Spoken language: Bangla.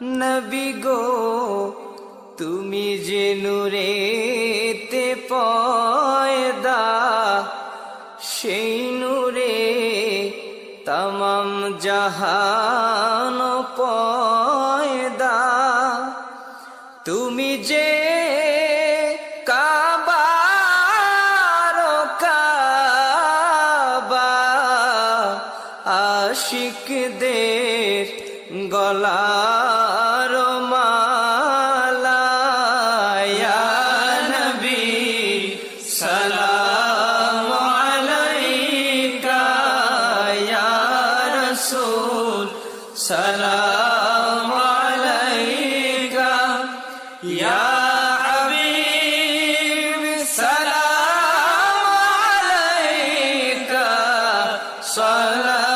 নবী গো, তুমি যে নুরেতে পয়দা, সেই নূরে তমাম জাহান পয়দা। তুমি যে কাবা আশিক দের গলার মালায়া নবী সালাম আলাইকা ইয়া রাসূল সালাম আলাইকা ইয়া হাবিব সালাম আলাইকা সালাম